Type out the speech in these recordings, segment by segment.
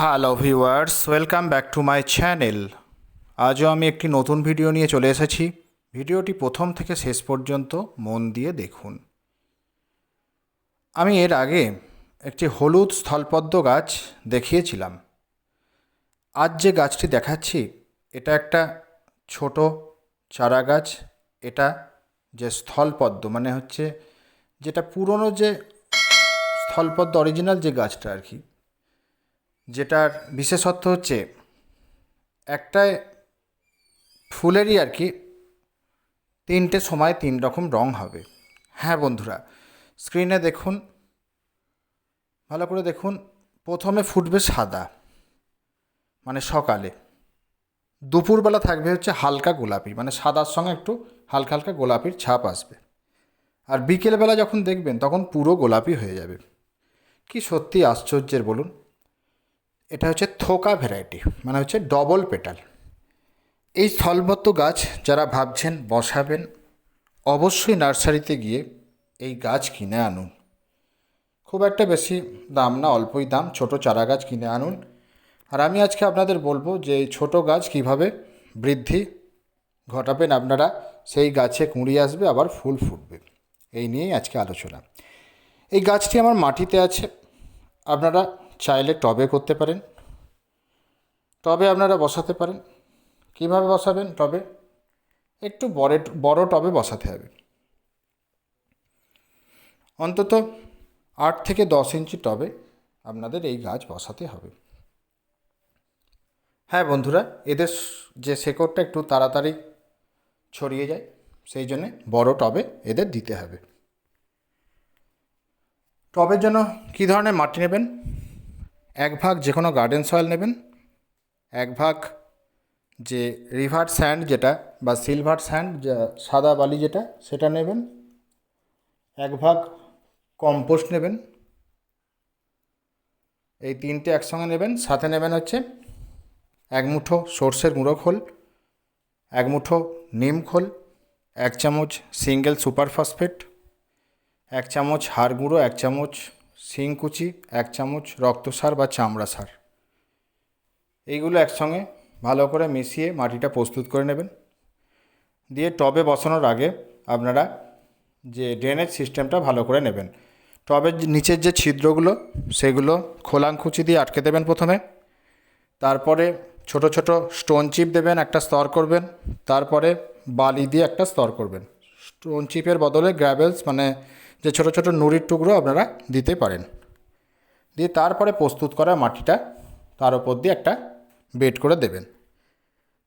Hello viewers, welcome back to my channel. আজও আমি একটি নতুন ভিডিও নিয়ে চলে এসেছি। ভিডিওটি প্রথম থেকে শেষ পর্যন্ত মন দিয়ে দেখুন। আমি এর আগে একটি হলুদ স্থলপদ্ম গাছ দেখিয়েছিলাম। আজ যে গাছটি দেখাচ্ছি, এটা একটা ছোট চারা গাছ। এটা যে স্থলপদ্ম মানে হচ্ছে যেটা পুরনো যে স্থলপদ্ম অরিজিনাল যে গাছটা আর কি যেটার বিশেষত্ব হচ্ছে একটায় ফুলেরই আর কি তিনটে সময় তিন রকম রং হবে। হ্যাঁ বন্ধুরা স্ক্রিনে দেখুন, ভালো করে দেখুন, প্রথমে ফুটবে সাদা মানে সকালে। দুপুরবেলা থাকবে হচ্ছে হালকা গোলাপি মানে সাদার সঙ্গে একটু হালকা হালকা গোলাপির ছাপ আসবে। আর বিকেলবেলা যখন দেখবেন তখন পুরো গোলাপি হয়ে যাবে। কি সত্যি আশ্চর্যের বলুন। এটা হচ্ছে থোকা ভ্যারাইটি মানে হচ্ছে ডবল পেটাল। এই স্থলবদ্ধ গাছ যারা ভাবছেন বসাবেন, অবশ্যই নার্সারিতে গিয়ে এই গাছ কিনে আনুন। খুব একটা বেশি দাম না, অল্পই দাম, ছোট চারা গাছ কিনে আনুন। আর আমি আজকে আপনাদের বলব যে এই ছোট গাছ কীভাবে বৃদ্ধি ঘটাবেন আপনারা, সেই গাছে কুঁড়ি আসবে, আবার ফুল ফুটবে। এই নিয়েই আজকে আলোচনা। এই গাছটি আমার মাটিতে আছে, আপনারা চাইলে টবে করতে পারেন। টবে আপনারা বসাতে পারেন। কীভাবে বসাবেন টবে? একটু বড় বড় টবে বসাতে হবে। অন্তত আট থেকে দশ ইঞ্চি টবে আপনাদের এই গাছ বসাতে হবে। হ্যাঁ বন্ধুরা, এদের যে শেকড়টা একটু তাড়াতাড়ি ছড়িয়ে যায়, সেই জন্যে বড় টবে এদের দিতে হবে। টবের জন্য কী ধরনের মাটি নেবেন? এক ভাগ যে কোনো গার্ডেন সয়েল নেবেন, এক ভাগ যে রিভার স্যান্ড যেটা বা সিলভার স্যান্ড যা সাদা বালি যেটা, সেটা নেবেন, এক ভাগ কম্পোস্ট নেবেন, এই তিনটে একসঙ্গে নেবেন, সাথে নেবেন হচ্ছে এক মুঠো সর্ষের গুঁড়ো খোল, এক মুঠো নিম খোল, এক চামচ সিঙ্গেল সুপার ফসফেট, এক চামচ হাড় গুঁড়ো, এক চামচ শিংকুচি, এক চামচ রক্তসার বা চামড়া সার। এইগুলো একসঙ্গে ভালো করে মিশিয়ে মাটিটা প্রস্তুত করে নেবেন। দিয়ে টবে বসানোর আগে আপনারা যে ড্রেনেজ সিস্টেমটা ভালো করে নেবেন। টবের নিচের যে ছিদ্রগুলো, সেগুলো খোলাংকুচি দিয়ে আটকে দেবেন প্রথমে। তারপরে ছোট ছোট স্টোন চিপ দেবেন, একটা স্তর করবেন। তারপরে বালি দিয়ে একটা স্তর করবেন। স্টোন চিপের বদলে গ্র্যাভেলস মানে যে ছোট ছোট নুড়ির টুকরো আপনারা দিতে পারেন। দিয়ে তারপরে প্রস্তুত করা মাটিটা তার উপর দিয়ে একটা বেড করে দেবেন।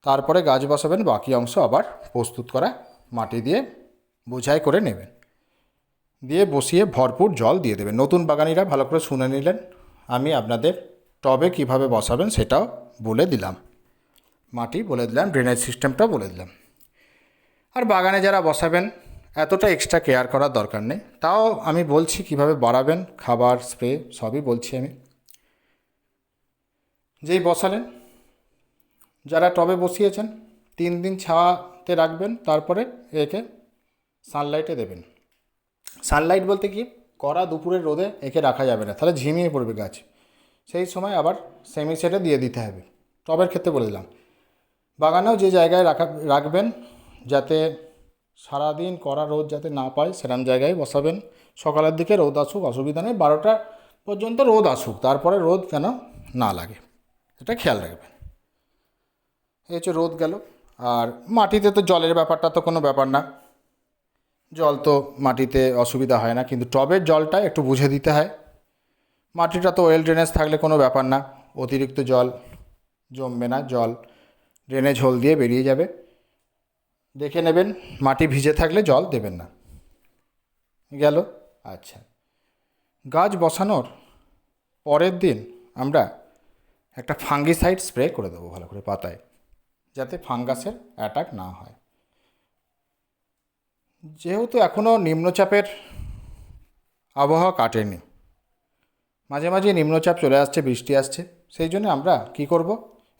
তারপরে গাছ বসাবেন, বাকি অংশ আবার প্রস্তুত করা মাটি দিয়ে বোঝাই করে নেবেন। দিয়ে বসিয়ে ভরপুর জল দিয়ে দেবেন। নতুন বাগানিরা ভালো করে শুনে নিলেন, আমি আপনাদের টবে কীভাবে বসাবেন সেটাও বলে দিলাম। মাটি বলে দিলাম, ড্রেনেজ সিস্টেমটাও বলে দিলাম। আর বাগানে যারা বসাবেন এতটা এক্সট্রা কেয়ার করার দরকার নেই। তাও আমি বলছি কীভাবে বাড়াবেন, খাবার স্প্রে সবই বলছি আমি। যেই বসালেন, যারা টবে বসিয়েছেন, তিন দিন ছাওয়াতে রাখবেন, তারপরে একে সানলাইটে দেবেন। সানলাইট বলতে কি? কড়া দুপুরের রোদে একে রাখা যাবে না, তাহলে ঝিমিয়ে পড়বে গাছ। সেই সময় আবার সেমি সেটে দিয়ে দিতে হবে। টবের ক্ষেত্রে বলে দিলাম। বাগানেও যে জায়গায় রাখা, রাখবেন, যাতে সারাদিন কড়া রোদ যাতে না পায় সেরকম জায়গায় বসাবেন। সকালের দিকে রোদ আসুক, অসুবিধা নেই। বারোটা পর্যন্ত রোদ আসুক, তারপরে রোদ যেন না লাগে। এটা খেয়াল রাখবেন। এই হচ্ছে রোদ গেল। আর মাটিতে তো জলের ব্যাপারটা তো কোনো ব্যাপার না। জল তো মাটিতে অসুবিধা হয় না, কিন্তু টবের জলটা একটু বুঝে দিতে হয়। মাটিটা তো ওয়েল ড্রেনেজ থাকলে কোনো ব্যাপার না। অতিরিক্ত জল জমবে না, জল ড্রেনেজ হোল দিয়ে বেরিয়ে যাবে। দেখে নেবেন, মাটি ভিজে থাকলে জল দেবেন না। গেল? আচ্ছা। গাছ বসানোর পরের দিন আমরা একটা ফাঙ্গিসাইড স্প্রে করে দেবো ভালো করে পাতায়, যাতে ফাঙ্গাসের অ্যাটাক না হয়। যেহেতু এখনও নিম্নচাপের আবহাওয়া কাটেনি, মাঝে মাঝে নিম্নচাপ চলে আসছে, বৃষ্টি আসছে, সেই জন্য আমরা কি করব?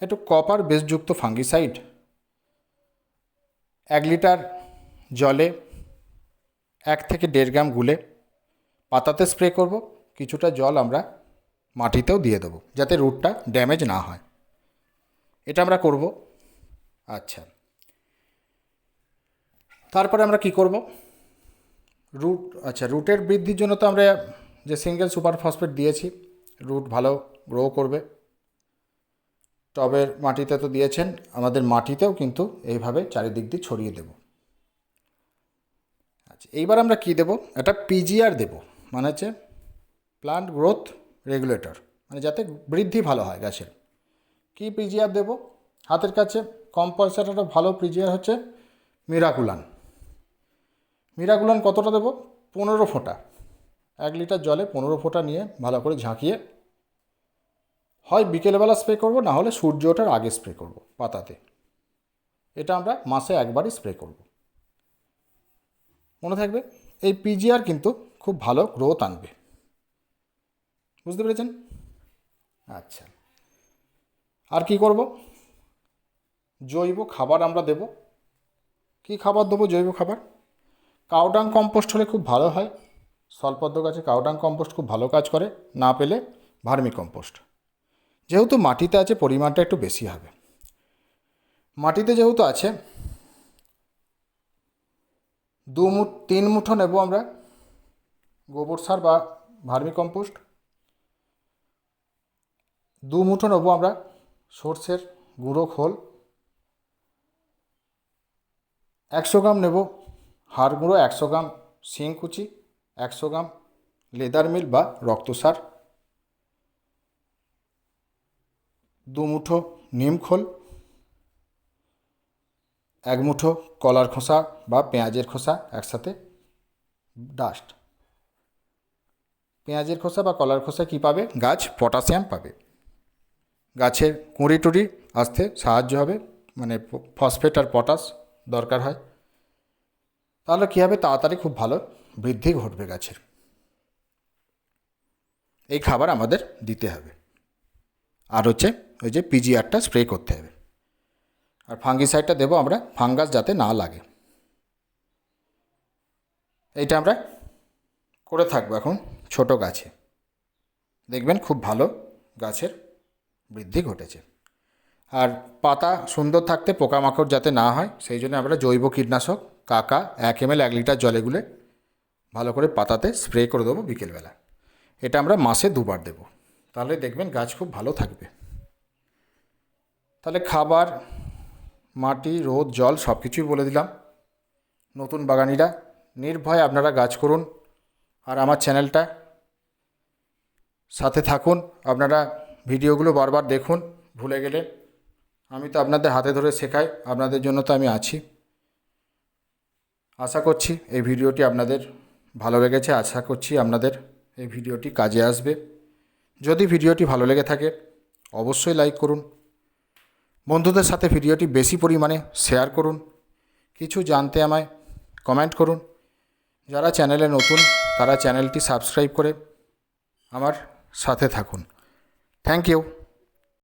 একটু কপার বেসযুক্ত ফাঙ্গিসাইড এক লিটার জলে এক থেকে দেড় গ্রাম গুলে পাতাতে স্প্রে করব। কিছুটা জল আমরা মাটিতেও দিয়ে দেবো যাতে রুটটা ড্যামেজ না হয়। এটা আমরা করব। আচ্ছা। তারপরে আমরা কি করব? রুট আচ্ছা রুটের বৃদ্ধির জন্য তো আমরা যে সিঙ্গেল সুপার ফসফেট দিয়েছি, রুট ভালো গ্রো করবে। টবের মাটিতে তো দিয়েছেন, আমাদের মাটিতেও কিন্তু এইভাবে চারিদিক দিয়ে ছড়িয়ে দেব। আচ্ছা এইবার আমরা কি দেব? এটা পিজিআর দেব মানে হচ্ছে প্লান্ট গ্রোথ রেগুলেটর মানে যাতে বৃদ্ধি ভালো হয় গাছের। কি পিজিআর দেব? হাতের কাছে কম পয়সার একটা ভালো পিজিআর হচ্ছে মিরাকুলান মিরাকুলান কতটা দেব? পনেরো ফোঁটা। এক লিটার জলে পনেরো ফোঁটা নিয়ে ভালো করে ঝাঁকিয়ে হয় বিকেলবেলা স্প্রে করব, না হলে সূর্য ওঠার আগে স্প্রে করব পাতাতে। এটা আমরা মাসে একবারই স্প্রে করব। মনে থাকবে? এই পিজিআর কিন্তু খুব ভালো গ্রোথ আনবে। বুঝতে পেরেছেন? আচ্ছা। আর কি করব? জৈব খাবার আমরা দেব। কি খাবার দেবো জৈব খাবার? কাউডাং কম্পোস্ট হলে খুব ভালো হয়। স্বল্পদ্র গাছে কাউডাং কম্পোস্ট খুব ভালো কাজ করে, না পেলে ভার্মি কম্পোস্ট। যেহেতু মাটিতে আছে, পরিমাণটা একটু বেশি হবে। মাটিতে যেহেতু আছে, দু মুঠ তিন মুঠো নেব আমরা গোবর সার বা ভার্মি কম্পোস্ট। দু মুঠো নেব আমরা সর্ষের গুঁড়ো খোল। একশো গ্রাম নেব হাড় গুঁড়ো, একশো গ্রাম শিং কুচি, একশো গ্রাম লেদার মিল বা রক্তসার। দু মুঠো নিম খোল, এক মুঠো কলার খোসা বা পেঁয়াজের খোসা একসাথে ডাস্ট পেঁয়াজের খোসা বা কলার খোসা কী পাবে? গাছ পটাশিয়াম পাবে। গাছের কুঁড়ি টুড়ি আসতে সাহায্য হবে মানে ফসফেট আর পটাশ দরকার হয়। তাহলে কী হবে? তাড়াতাড়ি খুব ভালো বৃদ্ধি ঘটবে গাছের। এই খাবার আমাদের দিতে হবে। আর হচ্ছে ওই যে পিজিআরটা স্প্রে করতে হবে। আর ফাঙ্গিসাইডটা দেবো আমরা ফাঙ্গাস যাতে না লাগে। এইটা আমরা করে থাকব এখন ছোট গাছে। দেখবেন খুব ভালো গাছের বৃদ্ধি ঘটেছে। আর পাতা সুন্দর থাকতে পোকামাকড় যাতে না হয়, সেই জন্য আমরা জৈব কীটনাশক, কাকা, এক এম এক লিটার জলে গুলে ভালো করে পাতাতে স্প্রে করে দেবো বিকেলবেলা। এটা আমরা মাসে দুবার দেব। তাহলে দেখবেন গাছ খুব ভালো থাকবে। তাহলে খাবার, মাটি, রোদ, জল সব কিছুই বলে দিলাম। নতুন বাগানিরা, নির্ভয়ে আপনারা গাছ করুন আর আমার চ্যানেলটা সাথে থাকুন। আপনারা ভিডিওগুলো বারবার দেখুন, ভুলে গেলে। আমি তো আপনাদের হাতে ধরে শেখাই, আপনাদের জন্য তো আমি আছি। আশা করছি এই ভিডিওটি আপনাদের ভালো লেগেছে, আশা করছি আপনাদের এই ভিডিওটি কাজে আসবে। যদি ভিডিওটি ভালো লেগে থাকে, অবশ্যই লাইক করুন বন্ধুদের সাথে ভিডিওটি বেশি পরিমাণে শেয়ার করুন। কিছু জানতে আমায় কমেন্ট করুন। যারা চ্যানেলে নতুন, তারা চ্যানেলটি সাবস্ক্রাইব করে আমার সাথে থাকুন। Thank you